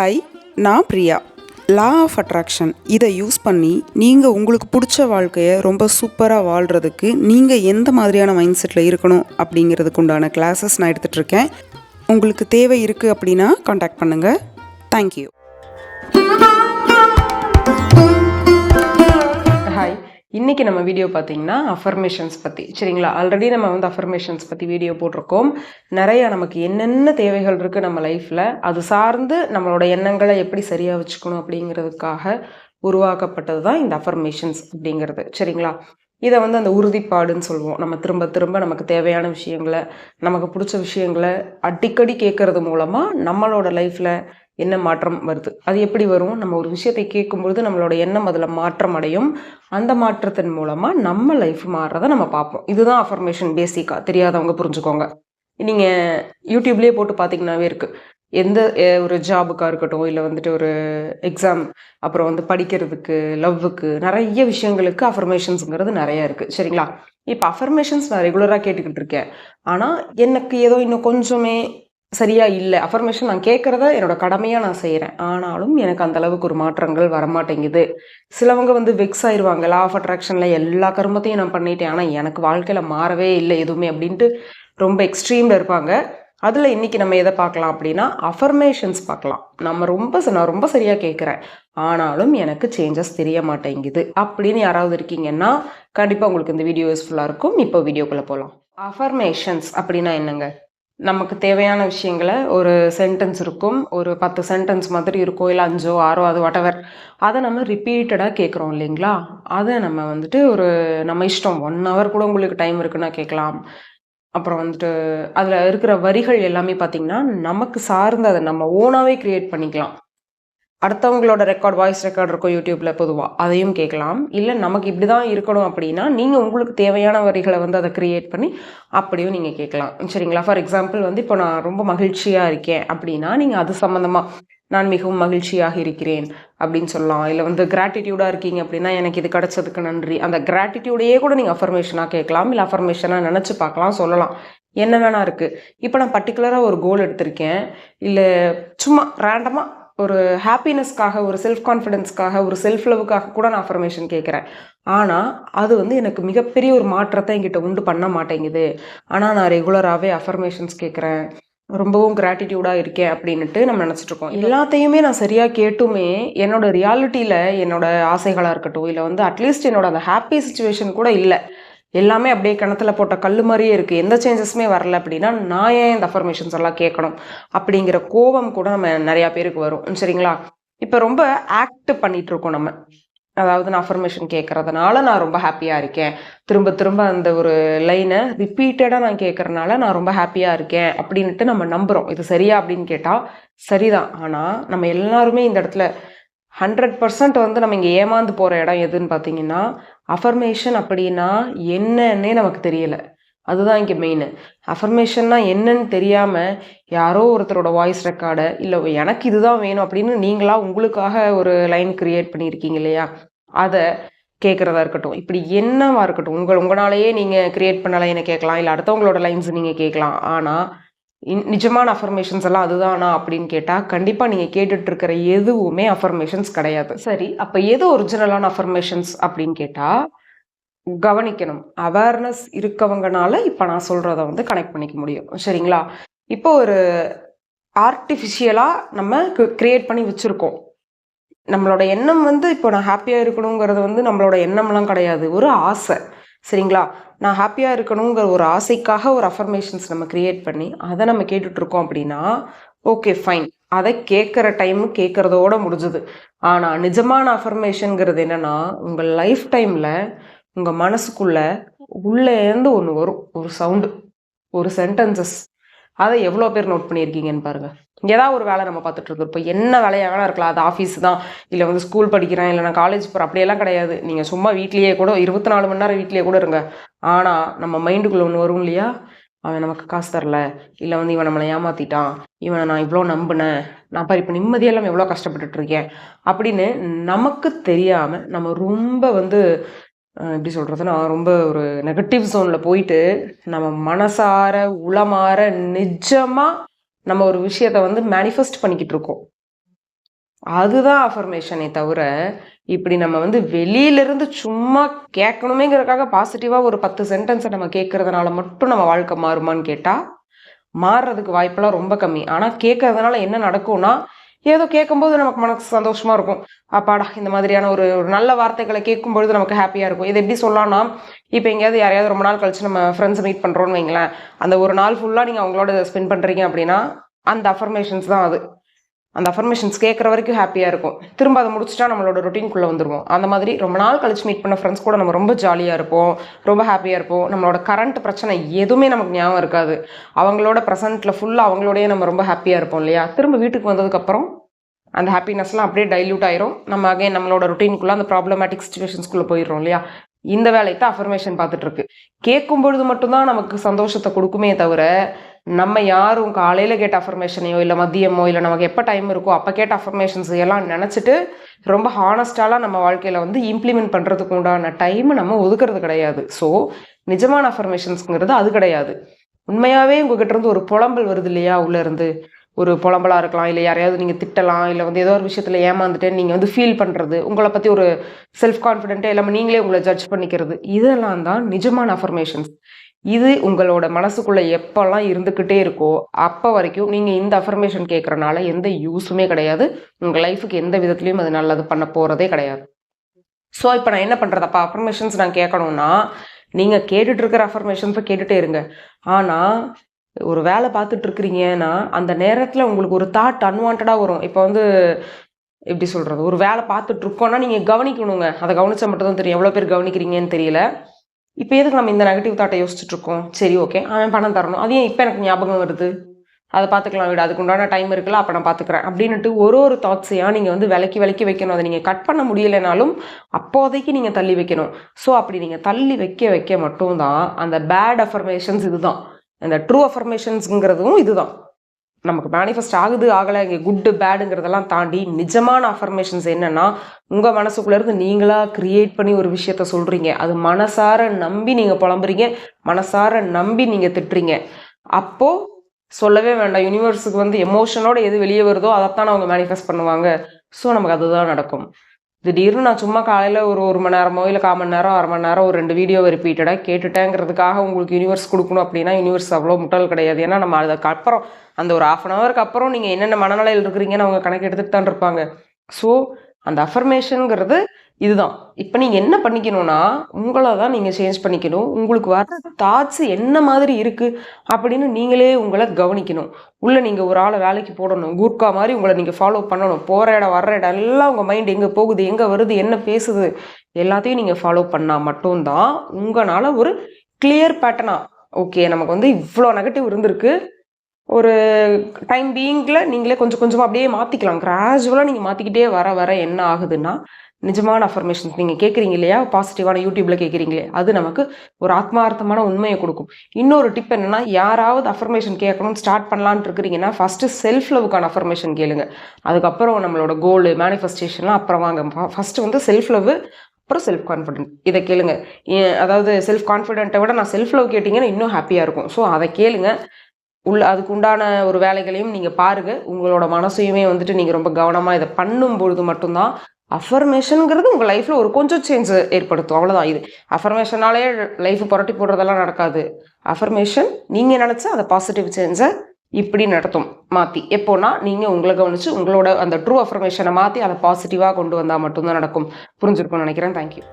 Hi நான் Priya. Law of attraction இதை use பண்ணி நீங்கள் உங்களுக்கு பிடிச்ச வாழ்க்கையை ரொம்ப சூப்பராக வாழ்கிறதுக்கு நீங்கள் எந்த மாதிரியான மைண்ட் செட்டில் இருக்கணும் அப்படிங்கிறதுக்கு உண்டான கிளாஸஸ் நான் எடுத்துகிட்ருக்கேன் உங்களுக்கு தேவை இருக்குது அப்படின்னா காண்டாக்ட் பண்ணுங்கள் தேங்க்யூ இன்னைக்கு நம்ம வீடியோ பார்த்தீங்கன்னா அஃபர்மேஷன்ஸ் பற்றி சரிங்களா? ஆல்ரெடி நம்ம வந்து அஃபர்மேஷன்ஸ் பற்றி வீடியோ போட்டிருக்கோம். நிறையா நமக்கு என்னென்ன தேவைகள் இருக்குது நம்ம லைஃப்பில் அது சார்ந்து நம்மளோட எண்ணங்களை எப்படி சரியாக வச்சுக்கணும் அப்படிங்கிறதுக்காக உருவாக்கப்பட்டது தான் இந்த அஃபர்மேஷன்ஸ் அப்படிங்கிறது. சரிங்களா? இதை வந்து அந்த உறுதிப்பாடுன்னு சொல்லுவோம். நம்ம திரும்ப திரும்ப நமக்கு தேவையான விஷயங்களை நமக்கு பிடிச்ச விஷயங்களை அடிக்கடி கேட்கறது மூலமாக நம்மளோட லைஃப்பில் என்ன மாற்றம் வருது? அது எப்படி வரும்? நம்ம ஒரு விஷயத்தை கேட்கும்பொழுது நம்மளோட எண்ணம் அதில் மாற்றம் அடையும். அந்த மாற்றத்தின் மூலமாக நம்ம லைஃப் மாறுறதை நம்ம பார்ப்போம். இதுதான் அஃபர்மேஷன் பேசிக்காக தெரியாதவங்க புரிஞ்சுக்கோங்க. நீங்கள் யூடியூப்லேயே போட்டு பார்த்தீங்கன்னாவே இருக்குது எந்த ஒரு ஜாபுக்காக இருக்கட்டும் இல்லை வந்துட்டு ஒரு எக்ஸாம் அப்புறம் வந்து படிக்கிறதுக்கு லவ்வுக்கு நிறைய விஷயங்களுக்கு அஃபர்மேஷன்ஸுங்கிறது நிறைய இருக்குது சரிங்களா? இப்போ அஃபர்மேஷன்ஸ் நான் ரெகுலராக கேட்டுக்கிட்டு இருக்கேன். ஆனால் எனக்கு ஏதோ இன்னும் கொஞ்சமே சரியாக இல்லை. அஃபர்மேஷன் நான் கேட்குறத என்னோட கடமையாக நான் செய்கிறேன் ஆனாலும் எனக்கு அந்த அளவுக்கு ஒரு மாற்றங்கள் வரமாட்டேங்குது. சிலவங்க வந்து வெக்ஸ் ஆயிடுவாங்க லா ஆஃப் அட்ராக்ஷனில் எல்லா கருமத்தையும் நான் பண்ணிட்டேன். ஆனால் எனக்கு வாழ்க்கையில் மாறவே இல்லை எதுவுமே அப்படின்ட்டு ரொம்ப எக்ஸ்ட்ரீமில் இருப்பாங்க. அதில் இன்றைக்கி நம்ம எதை பார்க்கலாம் அப்படின்னா அஃபர்மேஷன்ஸ் பார்க்கலாம். நம்ம ரொம்ப ச- நான் ரொம்ப சரியாக கேட்குறேன் ஆனாலும் எனக்கு சேஞ்சஸ் தெரிய மாட்டேங்குது. அப்படின்னு யாராவது இருக்கீங்கன்னா கண்டிப்பாக உங்களுக்கு இந்த வீடியோ யூஸ்ஃபுல்லாக இருக்கும். இப்போ வீடியோக்குள்ளே போகலாம் அஃபர்மேஷன்ஸ் அப்படின்னா என்னங்க? நமக்கு தேவையான விஷயங்களை ஒரு சென்டென்ஸ் இருக்கும். ஒரு பத்து சென்டென்ஸ் மாதிரி இருக்கோ இல்லை அஞ்சோ ஆறோ அது வாட்டவர் அதை நம்ம ரிப்பீட்டடாக கேட்குறோம் இல்லைங்களா? அதை நம்ம வந்துட்டு ஒரு நம்ம இஷ்டம். ஒன் ஹவர் கூட உங்களுக்கு டைம் இருக்குன்னா கேட்கலாம். அப்புறம் வந்துட்டு அதில் இருக்கிற வரிகள் எல்லாமே பார்த்திங்கன்னா நமக்கு சார்ந்து அதை நம்ம ஓனாகவே க்ரியேட் பண்ணிக்கலாம். அடுத்தவங்களோட ரெக்கார்ட் வாய்ஸ் ரெக்கார்ட் இருக்கும் யூடியூப்பில் பொதுவாக அதையும் கேட்கலாம். இல்லை நமக்கு இப்படி தான் இருக்கணும் அப்படின்னா நீங்கள் உங்களுக்கு தேவையான வரிகளை வந்து அதை க்ரியேட் பண்ணி அப்படியும் நீங்கள் கேட்கலாம். சரிங்களா? ஃபார் எக்ஸாம்பிள் வந்து இப்போ நான் ரொம்ப மகிழ்ச்சியாக இருக்கேன் அப்படின்னா நீங்கள் அது சம்மந்தமாக நான் மிகவும் மகிழ்ச்சியாக இருக்கிறேன் அப்படின்னு சொல்லலாம். இல்லை வந்து கிராட்டிடியூடாக இருக்கீங்க அப்படின்னா எனக்கு இது கிடச்சதுக்கு நன்றி. அந்த கிராட்டிடியூடையே கூட நீங்கள் அஃபர்மேஷனாக கேட்கலாம். இல்லை அஃபர்மேஷனாக நினச்சி பார்க்கலாம் சொல்லலாம். என்ன வேணா இருக்குது இப்போ நான் பர்டிகுலராக ஒரு கோல் எடுத்திருக்கேன். இல்லை சும்மா ரேண்டமாக ஒரு ஹாப்பினஸ்க்காக ஒரு செல்ஃப் கான்ஃபிடென்ஸ்க்காக ஒரு செல்ஃப் லவ்க்காக கூட நான் அஃபர்மேஷன் கேட்குறேன். ஆனால் அது வந்து எனக்கு மிகப்பெரிய ஒரு மாற்றத்தை என்கிட்ட உண்டு பண்ண மாட்டேங்குது. ஆனால் நான் ரெகுலராகவே அஃபர்மேஷன்ஸ் கேட்குறேன். ரொம்பவும் கிராட்டிடியூடாக இருக்கேன் அப்படின்ட்டு நம்ம நினச்சிட்ருக்கோம் எல்லாத்தையுமே நான் சரியாக கேட்டுமே என்னோட ரியாலிட்டியில் என்னோடய ஆசைகளாக இருக்கட்டும் இல்லை வந்து அட்லீஸ்ட் என்னோட அந்த ஹாப்பி சுச்சுவேஷன் கூட இல்லை. எல்லாமே அப்படியே கிணத்துல போட்ட கல் மாதிரியே இருக்குது எந்த சேஞ்சஸுமே வரல அப்படின்னா நான் ஏன் இந்த அஃபர்மேஷன்ஸ் எல்லாம் கேட்கணும்? அப்படிங்கிற கோபம் கூட நம்ம நிறையா பேருக்கு வரும். சரிங்களா? இப்போ ரொம்ப ஆக்ட் பண்ணிட்டு இருக்கோம் நம்ம. அதாவது நான் அஃபர்மேஷன் கேட்கறதுனால நான் ரொம்ப ஹாப்பியாக இருக்கேன். திரும்ப திரும்ப அந்த ஒரு லைனை ரிப்பீட்டடாக நான் கேட்கறனால நான் ரொம்ப ஹாப்பியாக இருக்கேன் அப்படின்ட்டு நம்ம நம்புகிறோம் இது சரியா அப்படின்னு கேட்டால் சரிதான். ஆனால் நம்ம எல்லாருமே இந்த இடத்துல ஹண்ட்ரட் பர்சன்ட் வந்து நம்ம இங்கே ஏமாந்து போகிற இடம் எதுன்னு பார்த்தீங்கன்னா அஃபர்மேஷன் அப்படின்னா என்னன்னே நமக்கு தெரியலை. அதுதான் இங்கே மெயின் அஃபர்மேஷன்னா என்னன்னு தெரியாமல் யாரோ ஒருத்தரோட வாய்ஸ் ரெக்கார்டை இல்லை எனக்கு இதுதான் வேணும் அப்படின்னு நீங்களா உங்களுக்காக ஒரு லைன் கிரியேட் பண்ணியிருக்கீங்க இல்லையா? அதை கேட்குறதா இருக்கட்டும். இப்படி என்னவா இருக்கட்டும். உங்கள் உங்களாலேயே நீங்கள் கிரியேட் பண்ண லைனை கேட்கலாம். இல்லை அடுத்தவங்களோட லைன்ஸ் நீங்கள் கேட்கலாம். ஆனால் நிஜமான அஃபர்மேஷன்ஸ் எல்லாம் அதுதானா அப்படின்னு கேட்டால் கண்டிப்பாக நீங்கள் கேட்டுட்டு இருக்கிற எதுவுமே அஃபர்மேஷன்ஸ் கிடையாது. சரி. அப்போ எது ஒரிஜினலான அஃபர்மேஷன்ஸ் அப்படின்னு கேட்டால் கவனிக்கணும். அவேர்னஸ் இருக்கவங்கனால இப்போ நான் சொல்கிறத வந்து கனெக்ட் பண்ணிக்க முடியும். சரிங்களா? இப்போ ஒரு ஆர்டிஃபிஷியலாக நம்ம கிரியேட் பண்ணி வச்சுருக்கோம். நம்மளோட எண்ணம் வந்து இப்போ நான் ஹாப்பியாக இருக்கணுங்கிறது வந்து நம்மளோட எண்ணம்லாம் கிடையாது. ஒரு ஆசை. சரிங்களா? நான் ஹாப்பியாக இருக்கணுங்கிற ஒரு ஆசைக்காக ஒரு அஃபர்மேஷன்ஸ் நம்ம கிரியேட் பண்ணி அதை நம்ம கேட்டுட்ருக்கோம் அப்படின்னா ஓகே ஃபைன் அதை கேட்குற டைமு கேட்குறதோட முடிஞ்சுது. ஆனால் நிஜமான அஃபர்மேஷனுங்கிறது என்னன்னா உங்கள் லைஃப் டைமில் உங்கள் மனசுக்குள்ளே உள்ளே இருந்து ஒன்று வரும். ஒரு சவுண்டு ஒரு சென்டென்சஸ் அதை எவ்வளோ பேர் நோட் பண்ணியிருக்கீங்கன்னு பாருங்கள் ஏதாவது ஒரு வேலை நம்ம பார்த்துட்டு இருக்கோம் இப்போ என்ன வேலையாக வேணா இருக்கலாம். அது ஆஃபீஸ் தான். இல்லை வந்து ஸ்கூல் படிக்கிறேன். இல்லை நான் காலேஜ் போகிறேன் அப்படியெல்லாம் கிடையாது. நீங்கள் சும்மா வீட்லேயே கூட இருபத்தி நாலு மணி நேரம் வீட்லேயே கூட இருங்க. ஆனால் நம்ம மைண்டுக்குள்ளே ஒன்று வரும் இல்லையா? அவன் நமக்கு காசு தரல. இல்லை வந்து இவன் நம்மளை ஏமாற்றிட்டான் இவனை நான் இவ்வளோ நம்பினேன். நான் பாரு இப்போ நிம்மதியெல்லாம் எவ்வளோ கஷ்டப்பட்டுட்டு இருக்கேன். அப்படின்னு நமக்கு தெரியாமல் நம்ம ரொம்ப வந்து எப்படி சொல்கிறதுன்னா ரொம்ப ஒரு நெகட்டிவ் ஜோனில் போயிட்டு நம்ம மனசார உளமாற நிஜமாக நம்ம ஒரு விஷயத்த வந்து மேனிஃபெஸ்ட் பண்ணிக்கிட்டு இருக்கோம். அதுதான் அஃபர்மேஷனே தவிர இப்படி நம்ம வந்து வெளியிலிருந்து சும்மா கேட்கணுமேங்கிறதுக்காக பாசிட்டிவாக ஒரு பத்து சென்டென்ஸை நம்ம கேட்கறதுனால மட்டும் நம்ம வாழ்க்கை மாறுமான்னு கேட்டால் மாறுறதுக்கு வாய்ப்பெல்லாம் ரொம்ப கம்மி. ஆனால் கேட்கறதுனால என்ன நடக்கும்னா ஏதோ கேட்கும்போது நமக்கு மனசு சந்தோஷமா இருக்கும். அப்பாடா இந்த மாதிரியான ஒரு ஒரு நல்ல வார்த்தைகளை கேட்கும்பொழுது நமக்கு ஹாப்பியாக இருக்கும். இது எப்படி சொல்லலாம்னா இப்போ எங்கேயாவது யாரையாவது ரொம்ப நாள் கழிச்சு நம்ம ஃப்ரெண்ட்ஸ் மீட் பண்ணுறோன்னு வைங்களேன் அந்த ஒரு நாள் ஃபுல்லாக நீங்கள் அவங்களோட ஸ்பெண்ட் பண்ணுறீங்க அப்படின்னா அந்த அஃபர்மேஷன்ஸ் தான் அது. அந்த அஃபர்மேஷன்ஸ் கேட்குற வரைக்கும் ஹாப்பியாக இருக்கும். திரும்ப அதை முடிச்சுட்டா நம்மளோட ரொட்டீன்குள்ளே வந்துடுவோம் அந்த மாதிரி ரொம்ப நாள் கழிச்சு மீட் பண்ண ஃப்ரெண்ட்ஸ் கூட நம்ம ரொம்ப ஜாலியாக இருப்போம் ரொம்ப ஹாப்பியாக இருப்போம். நம்மளோட கரண்ட் பிரச்சனை எதுவுமே நமக்கு ஞாபகம் இருக்காது. அவங்களோட ப்ரெசென்ட்டில் ஃபுல்லாக அவங்களோடயே நம்ம ரொம்ப ஹாப்பியாக இருப்போம் இல்லையா? திரும்ப வீட்டுக்கு வந்ததுக்கப்புறம் அந்த ஹாப்பினஸ்லாம் அப்படியே டைல்யூட் ஆயிரும். நம்ம அகைன் நம்மளோட ரொட்டீனுக்குள்ளே அந்த ப்ராப்ளமேட்டிக் சுச்சுவேஷன்ஸ்குள்ளே போயிடுறோம் இல்லையா? இந்த வேலையை தான் அஃபர்மேஷன் பார்த்துட்டு இருக்கு. கேட்கும் பொழுது மட்டும்தான் நமக்கு சந்தோஷத்தை கொடுக்குமே தவிர நம்ம யாரும் காலையில் கேட்ட அஃபர்மேஷனையோ இல்லை மதியமோ இல்லை நமக்கு எப்போ டைம் இருக்கோ அப்போ கேட்ட அஃபர்மேஷன்ஸ் எல்லாம் நினச்சிட்டு ரொம்ப ஹானஸ்டாலாம் நம்ம வாழ்க்கையில் வந்து இம்ப்ளிமெண்ட் பண்ணுறதுக்கு உண்டான டைமை நம்ம ஒதுக்குறது கிடையாது. ஸோ நிஜமான அஃபர்மேஷன்ஸுங்கிறது அது கிடையாது. உண்மையாகவே உங்ககிட்ட இருந்து ஒரு புலம்பல் வருது இல்லையா உள்ளேருந்து ஒரு புலம்பலாக இருக்கலாம் இல்லை யாரையாவது நீங்கள் திட்டலாம் இல்லை வந்து ஏதோ ஒரு விஷயத்தில் ஏமாந்துட்டு நீங்கள் வந்து ஃபீல் பண்ணுறது உங்களை பற்றி ஒரு செல்ஃப் கான்ஃபிடென்ட்டே இல்லாமல் நீங்களே உங்களை ஜட்ஜ் பண்ணிக்கிறது இதெல்லாம் தான் நிஜமான அஃபர்மேஷன்ஸ் இது உங்களோட மனசுக்குள்ளே எப்போல்லாம் இருந்துக்கிட்டே இருக்கோ அப்போ வரைக்கும் நீங்கள் இந்த அஃபர்மேஷன் கேட்குறனால எந்த யூஸுமே கிடையாது. உங்கள் லைஃபுக்கு எந்த விதத்துலையும் அது நல்லது பண்ண போகிறதே கிடையாது. ஸோ இப்போ நான் என்ன பண்ணுறது அப்போ அஃபர்மேஷன்ஸ் நான் கேட்கணும்னா நீங்கள் கேட்டுட்டு இருக்கிற அஃபர்மேஷன்ஸை கேட்டுகிட்டே இருங்க. ஆனால் ஒரு வேலை பார்த்துட்டு இருக்கிறீங்கன்னா அந்த நேரத்தில் உங்களுக்கு ஒரு தாட் அன்வான்டாக வரும். இப்போ வந்து எப்படி சொல்கிறது ஒரு வேலை பார்த்துட்டு இருக்கோன்னா நீங்கள் கவனிக்கணுங்க. அதை கவனித்தா மட்டும்தான் தெரியும். எவ்வளோ பேர் கவனிக்கிறீங்கன்னு தெரியல. இப்போ எதுக்கு நம்ம இந்த நெகட்டிவ் தாட்டை யோசிச்சுட்டு இருக்கோம் சரி ஓகே அவன் பணம் தரணும். அது ஏன் இப்போ எனக்கு ஞாபகம் வருது? அதை பார்த்துக்கலாம் விட. அதுக்குண்டான டைம் இருக்குல்ல அப்போ நான் பார்த்துக்கிறேன். அப்படின்ட்டு ஒரு ஒரு தாட்ஸையாக நீங்கள் வந்து விலக்கி விலக்கி வைக்கணும். அதை நீங்கள் கட் பண்ண முடியலைனாலும் அப்போதைக்கு நீங்கள் தள்ளி வைக்கணும். ஸோ அப்படி நீங்கள் தள்ளி வைக்க வைக்க மட்டும்தான் அந்த பேட் அஃபர்மேஷன்ஸ் இதுதான். அந்த ட்ரூ அஃபர்மேஷன்ஸுங்கிறதும் இதுதான். நமக்கு மேனிஃபெஸ்ட் ஆகுது ஆகலை இங்கே குட்டு பேடுங்கிறதெல்லாம் தாண்டி நிஜமான அஃபர்மேஷன்ஸ் என்னென்னா உங்கள் மனசுக்குள்ளேருந்து நீங்களாக க்ரியேட் பண்ணி ஒரு விஷயத்த சொல்கிறீங்க அது மனசார நம்பி நீங்கள் புலம்புறீங்க மனசார நம்பி நீங்கள் திட்டுறீங்க. அப்போது சொல்லவே வேண்டாம். யூனிவர்ஸுக்கு வந்து எமோஷனோட எது வெளியே வருதோ அதைத்தான் அவங்க மேனிஃபெஸ்ட் பண்ணுவாங்க. ஸோ நமக்கு அதுதான் நடக்கும். திடீர்னு நான் சும்மா காலையில் ஒரு ஒரு மணி நேரமோ இல்லை கால் மணி நேரம் அரை மணி நேரம் ஒரு ரெண்டு வீடியோ ரிப்பீட்டடாக கேட்டுட்டேங்கிறதுக்காக உங்களுக்கு யூனிவர்ஸ் கொடுக்கணும் அப்படின்னா யூனிவர்ஸ் அவ்வளோ முட்டாள் கிடையாது. ஏன்னா நம்ம அதுக்கப்புறம் அந்த ஒரு ஆஃப் அன் ஹவருக்கு அப்புறம் நீங்கள் என்னென்ன மனநிலையில் இருக்கிறீங்கன்னு அவங்க கணக்கு எடுத்துகிட்டு தான் இருப்பாங்க. ஸோ அந்த அஃபர்மேஷனுங்கிறது இதுதான். இப்போ நீங்கள் என்ன பண்ணிக்கணும்னா உங்களை தான் நீங்கள் சேஞ்ச் பண்ணிக்கணும். உங்களுக்கு வர தாட்ஸ் என்ன மாதிரி இருக்குது அப்படின்னு நீங்களே உங்களை கவனிக்கணும். உள்ளே நீங்கள் ஒரு ஆளை வேலைக்கு போடணும். குர்கா மாதிரி உங்களை நீங்கள் ஃபாலோ பண்ணணும். போகிற இடம் வர்ற இடம் எல்லாம் உங்கள் மைண்ட் எங்கே போகுது எங்கே வருது என்ன பேசுது எல்லாத்தையும் நீங்கள் ஃபாலோ பண்ணால் மட்டும்தான் உங்களால் ஒரு கிளியர் பேட்டர்னாக ஓகே நமக்கு வந்து இவ்வளோ நெகட்டிவ் இருந்திருக்கு. ஒரு டைம் பீயிங்கில் நீங்களே கொஞ்சம் கொஞ்சமாக அப்படியே மாற்றிக்கலாம் கிராஜுவலாக நீங்கள் மாற்றிக்கிட்டே வர வர என்ன ஆகுதுன்னா நிஜமான அஃபர்மேஷன்ஸ் நீங்கள் கேட்குறீங்க இல்லையா? பாசிட்டிவான யூடியூப்பில் கேட்குறீங்களே அது நமக்கு ஒரு ஆத்மார்த்தமான உண்மையை கொடுக்கும். இன்னொரு டிப் என்னென்னா யாராவது அஃபர்மேஷன் கேட்கணும்னு ஸ்டார்ட் பண்ணலான்ட்டு இருக்கிறீங்கன்னா ஃபஸ்ட்டு செல்ஃப் லவ்வுக்கான அஃபர்மேஷன் கேளுங்க. அதுக்கப்புறம் நம்மளோட கோல்டு மேனிஃபெஸ்டேஷன்லாம் அப்புறம் வாங்க. ஃபஸ்ட்டு வந்து செல்ஃப் லவ் அப்புறம் செல்ஃப் கான்ஃபிடென்ட் இதை கேளுங்க. ஏன் அதாவது செல்ஃப் கான்ஃபிடென்ட்டை விட நான் செல்ஃப் லவ் கேட்டிங்கன்னா இன்னும் ஹாப்பியாக இருக்கும். ஸோ அதை கேளுங்க. உள்ள அதுக்கு உண்டான ஒரு வேலைகளையும் நீங்கள் பாருங்கள் உங்களோட மனசையுமே வந்துட்டு நீங்கள் ரொம்ப கவனமாக இதை பண்ணும் பொழுது மட்டும்தான் அஃபர்மேஷனுங்கிறது உங்கள் லைஃப்பில் ஒரு கொஞ்சம் சேஞ்ச் ஏற்படுத்தும். அவ்வளோதான் இது அஃபர்மேஷனாலே லைஃப் புரட்டி போடுறதெல்லாம் நடக்காது. அஃபர்மேஷன் நீங்கள் நினச்சா அந்த பாசிட்டிவ் சேஞ்சை இப்படி நடத்தும். மாற்றி எப்போனா நீங்கள் உங்களை கவனித்து உங்களோட அந்த ட்ரூ அஃபர்மேஷனை மாற்றி அதை பாசிட்டிவாக கொண்டு வந்தால் மட்டும்தான் நடக்கும். புரிஞ்சிருக்கும்னு நினைக்கிறேன். தேங்க்யூ